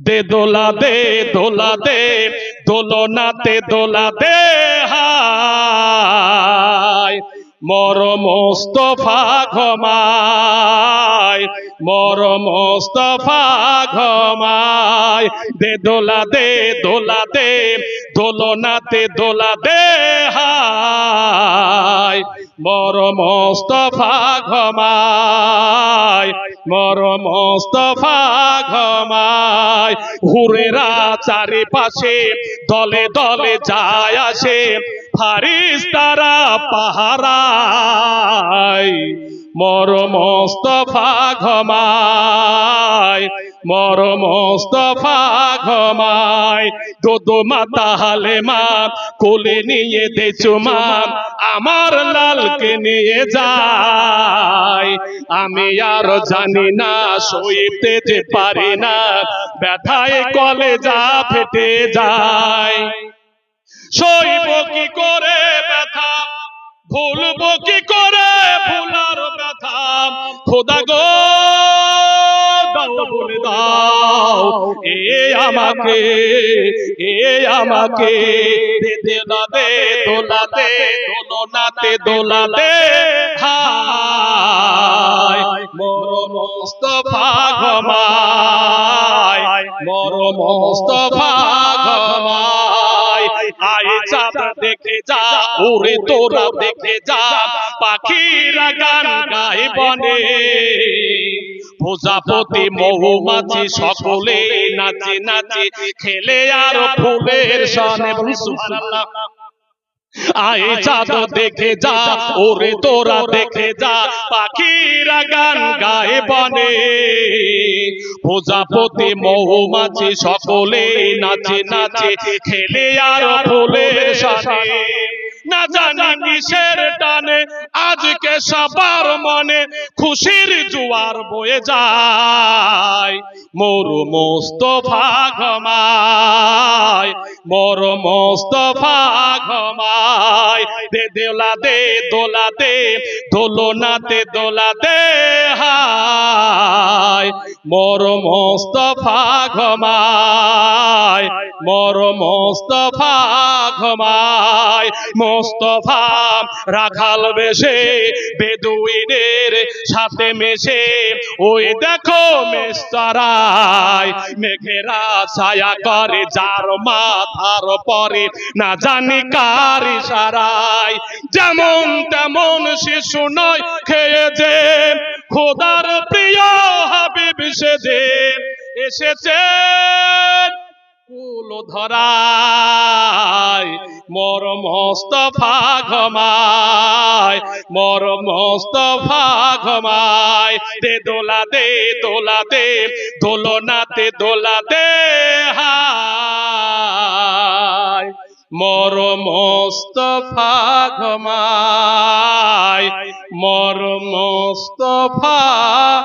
দে দোলা দে দোলা দে দোলনাতে দোলা দে, হায়। মর মোস্তফা ঘমায় মর মোস্তফা ঘমায়। দে দোলা দে দোলা দে দোলনাতে দোলা দে, হায়। মর মোস্তফা ঘমায়। মর মোস্তফা ঘমায়। হুরেরা চারিপাশে দলে দলে যায় আসে। ফারিস তারা পাহারায়। মর মোস্তফা ঘমায়। মর মোস্তফা ঘমায়। দোদো মাতা হালে মা কোলে নিয়ে দে চুমা। আমার লালকে নিয়ে যায়। আমি আর জানি না সইতে যে পারি না। ব্যথায় কলে যা ফেটে যায়। সইব কি করে ব্যথা? ভুলবো কি করে ভুলার ব্যথা? খোদা গো। বলে দাও, এ আমাকে এ আমাকে দে দে না দে দোলা দে দোলনাতে দোলা দে হায় ঘমায় মোর মোস্তফা ঘমায়। আয় চাঁদ দেখে যা ওরে তোরা দেখে যা পাখিরা গান গায় বনে। প্রজাপতি মৌমাছি সকলে নাচে নাচে খেলে আর ফুলের সনে সুবহানাল্লাহ। আয় চাঁদ দেখে যা ওরে তোরা দেখে যা পাখিরা গান গায়ে বনে। প্রজাপতি মৌমাছি সকলে নাচে নাচে খেলে আর ফুলের সাথে না জানি কিসের টানে আজকে সবার মনে খুশির জোয়ার বয়ে যায়। মোর মোস্তফা ঘমায়। মোর মোস্তফা ঘমায়। দে দোলা দে দোলা দে দোলনাতে দোলা দে হায়। মোর মোস্তফা ঘমায় মোর মোস্তফা ঘমায়। মোস্তফা রাখাল বেশে বেদুইনের সাথে মেশে, ওই দেখো মেস্তরায়, মেঘেরা ছায়া করে যার মাথার পরে না জানি কার ইশারায়। যেমন তেমন শিশু নয় খেয়ে যে খোদার প্রিয় হাবিব সেজে এসেছে কুল ধরায় মর মোস্তফা ঘমায় মর মোস্তফা ঘমায় দে দোলা দে দোলা দে দোলনাতে দোলা দে, হায়। মর মোস্তফা ঘমায় মর মোস্তফা